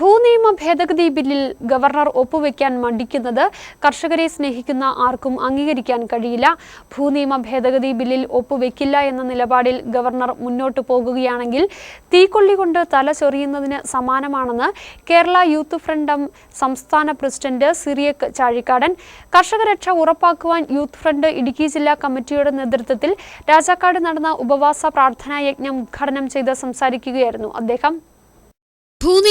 ഭൂനിയമ ഭേദഗതി ബില്ലിൽ ഗവർണർ ഒപ്പുവെക്കാൻ മടിക്കുന്നത് കർഷകരെ സ്നേഹിക്കുന്ന ആർക്കും അംഗീകരിക്കാൻ കഴിയില്ല. ഭൂനിയമ ഭേദഗതി ബില്ലിൽ ഒപ്പുവെക്കില്ല എന്ന നിലപാടിൽ ഗവർണർ മുന്നോട്ടു പോകുകയാണെങ്കിൽ തീക്കൊള്ളി കൊണ്ട് തല ചൊറിയുന്നതിന് സമാനമാണെന്ന് കേരള യൂത്ത് ഫ്രണ്ടം സംസ്ഥാന പ്രസിഡന്റ് സിറിയക് ചാഴിക്കാടൻ കർഷകരക്ഷ ഉറപ്പാക്കുവാൻ യൂത്ത് ഫ്രണ്ട് ഇടുക്കി ജില്ലാ കമ്മിറ്റിയുടെ നേതൃത്വത്തിൽ രാജാക്കാട് നടന്ന ഉപവാസ പ്രാർത്ഥനാ യജ്ഞം ഉദ്ഘാടനം ചെയ്ത് സംസാരിക്കുകയായിരുന്നു അദ്ദേഹം.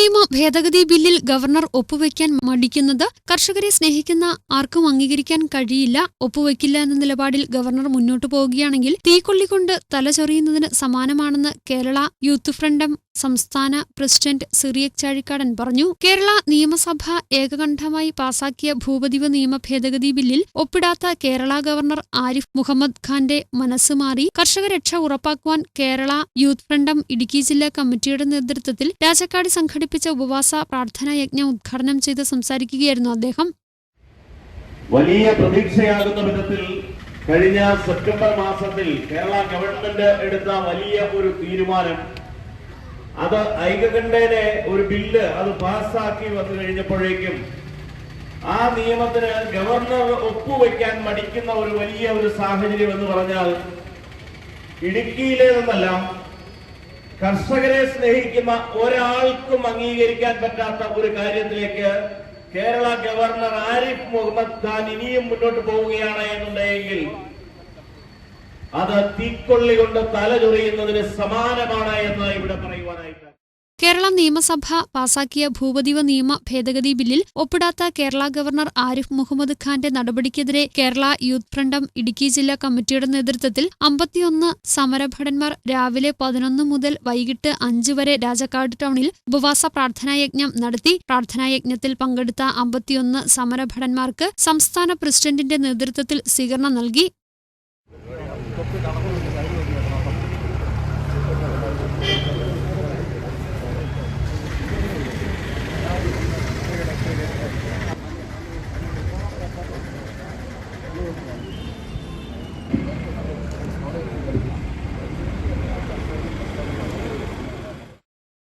ഭൂനിയമ ഭേദഗതി ബില്ലിൽ ഗവർണർ ഒപ്പുവെക്കാൻ മടിക്കുന്നത് കർഷകരെ സ്നേഹിക്കുന്ന ആർക്കും അംഗീകരിക്കാൻ കഴിയില്ല ഒപ്പുവെക്കില്ല എന്ന നിലപാടിൽ ഗവർണർ മുന്നോട്ടു പോവുകയാണെങ്കിൽ തീക്കൊള്ളിക്കൊണ്ട് തലചൊറിയുന്നതിന് സമാനമാണെന്ന് കേരള യൂത്ത് ഫ്രണ്ട് സംസ്ഥാന പ്രസിഡന്റ് സിറിയക് ചാഴിക്കാടൻ പറഞ്ഞു കേരള നിയമസഭ ഏകകണ്ഠമായി പാസാക്കിയ ഭൂപതിവ് നിയമ ഭേദഗതി ബില്ലിൽ ഒപ്പിടാത്ത കേരള ഗവർണർ ആരിഫ് മുഹമ്മദ് ഖാന്റെ മനസ്സ് മാറി. കർഷകരക്ഷ ഉറപ്പാക്കുവാൻ കേരള യൂത്ത് ഫ്രണ്ടം ഇടുക്കി ജില്ലാ കമ്മിറ്റിയുടെ നേതൃത്വത്തിൽ രാജക്കാട് സംഘടിപ്പിച്ച ഉപവാസ പ്രാർത്ഥനാ യജ്ഞം ഉദ്ഘാടനം ചെയ്ത് സംസാരിക്കുകയായിരുന്നു അദ്ദേഹം. വലിയ പ്രതീക്ഷയാകുന്ന വിധത്തിൽ കഴിഞ്ഞ സെപ്റ്റംബർ മാസത്തിൽ കേരള ഗവൺമെന്റ് എടുത്ത വലിയ ഒരു തീരുമാനം അത് ഐകകണ്ഠേനെ ഒരു ബില്ല് അത് പാസ്സാക്കി വന്നു കഴിഞ്ഞപ്പോഴേക്കും ആ നിയമത്തിന് ഗവർണർ ഒപ്പുവെക്കാൻ മടിക്കുന്ന ഒരു വലിയ ഒരു സാഹചര്യം എന്ന് പറഞ്ഞാൽ ഇടുക്കിയിലേതെന്നല്ല കർഷകരെ സ്നേഹിക്കുന്ന ഒരാൾക്കും അംഗീകരിക്കാൻ പറ്റാത്ത ഒരു കാര്യത്തിലേക്ക് കേരള ഗവർണർ ആരിഫ് മുഹമ്മദ് ഖാൻ ഇനിയും മുന്നോട്ട് പോവുകയാണ് എന്നുണ്ടെങ്കിൽ അത് തീക്കൊള്ളി കൊണ്ട് തല ചൊറിയുന്നതിന് സമാനമാണ് എന്ന് ഇവിടെ പറയുവാനായിട്ട്. കേരള നിയമസഭ പാസാക്കിയ ഭൂപതിവ നിയമ ഭേദഗതി ബില്ലിൽ ഒപ്പിടാത്ത കേരള ഗവർണർ ആരിഫ് മുഹമ്മദ് ഖാന്റെ നടപടിക്കെതിരെ കേരള യൂത്ത് ഫ്രണ്ടം ഇടുക്കി ജില്ലാ കമ്മിറ്റിയുടെ നേതൃത്വത്തിൽ അമ്പത്തിയൊന്ന് സമരഭടന്മാർ രാവിലെ പതിനൊന്ന് മുതൽ വൈകിട്ട് അഞ്ച് വരെ രാജക്കാട് ടൗണിൽ ഉപവാസ പ്രാർത്ഥനായജ്ഞം നടത്തി. പ്രാർത്ഥനായജ്ഞത്തിൽ പങ്കെടുത്ത അമ്പത്തിയൊന്ന് സമരഭടന്മാർക്ക് സംസ്ഥാന പ്രസിഡന്റിന്റെ നേതൃത്വത്തിൽ സ്വീകരണം നൽകി.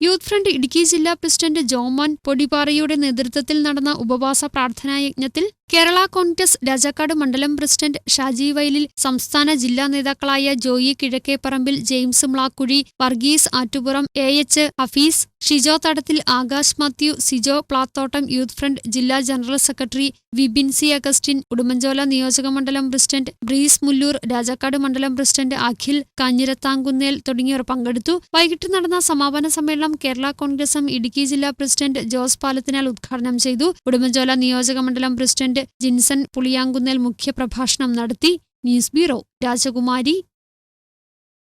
യൂത്ത് ഫ്രണ്ട് ഇടുക്കി ജില്ലാ പ്രസിഡന്റ് ജോമാൻ പൊടിപാറയുടെ നേതൃത്വത്തിൽ നടന്ന ഉപവാസ പ്രാർത്ഥനാ പ്രാർത്ഥനായജ്ഞത്തിൽ കേരള കോൺഗ്രസ് രാജാക്കാട് മണ്ഡലം പ്രസിഡന്റ് ഷാജി വയലിൽ സംസ്ഥാന ജില്ലാ നേതാക്കളായ Joy Kizhakkeparambil James Mlakuzhi Varghese Attupuram A H Hafees Shijo Thadathil Akash Mathew Sijo Plathottam youth front ജില്ലാ general secretary Vibin C Augustine Udumbanchola നിയോജക മണ്ഡലം പ്രസിഡന്റ് ബ്രീസ് മുല്ലൂർ രാജാക്കാട് മണ്ഡലം പ്രസിഡന്റ് അഖിൽ കാഞ്ഞിരത്താങ്കുന്നേൽ തുടങ്ങിയവർ പങ്കെടുത്തു. വൈകിട്ട് നടന്ന സമാപന സമ്മേളനം കേരള കോൺഗ്രസും ഇടുക്കി ജില്ലാ പ്രസിഡന്റ് ജോസ് പാലത്തിനാൽ ഉദ്ഘാടനം ചെയ്തു. ഉടുമ്പൻചോല നിയോജക മണ്ഡലം പ്രസിഡന്റ് ജിൻസൺ പുളിയാങ്കുന്നേൽ മുഖ്യപ്രഭാഷണം നടത്തി ന്യൂസ് ബ്യൂറോ രാജകുമാരി